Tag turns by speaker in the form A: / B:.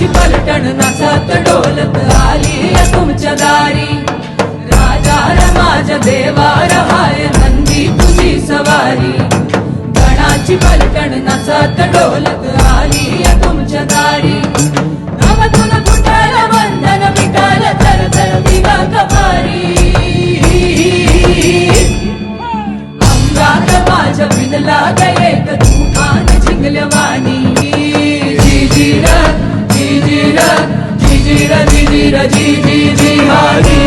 A: तुमची पलटण नसत डोलत आली. तुमच्या दारी राजा रमाज देवा रहाय नंदी तुझी सवारी. गणाची पलटण नसत डोलत आली. तुमच्या दारी नामधून कुटाळ बंधन तर Jira, Jira, Jira, Jira, Jira, Jira, Jira, Jira, Jira,